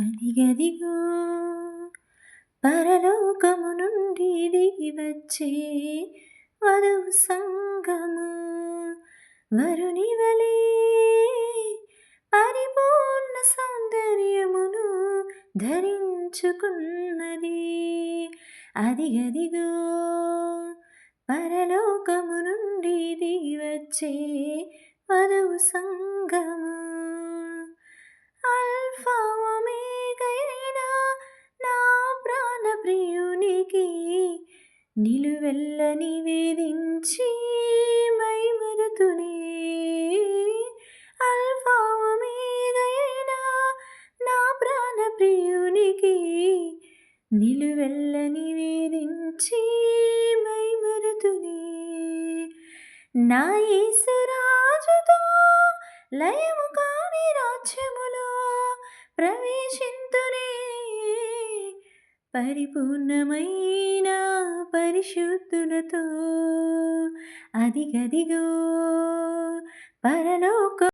అదిగదిగో పరలోకము నుండి దిగి వచ్చే వధువు సంగము వరుని వలె పరిపూర్ణ సౌందర్యమును ధరించుకున్నది. అదిగదిగో పరలోకము నుండి దిగి వచ్చే వధువు సంగము నిలువెల్ల నివేదించి మైమరుతునే అల్ఫా నా ప్రాణ ప్రియునికి నిలువెల్ల నివేదించి మైమరుతునే నా యేసురాజుతో లయము కాని రాజ్యములో ప్రవేశింతునే. పరిపూర్ణమైన పరిశుద్ధులతో అదిగదిగో పరలోక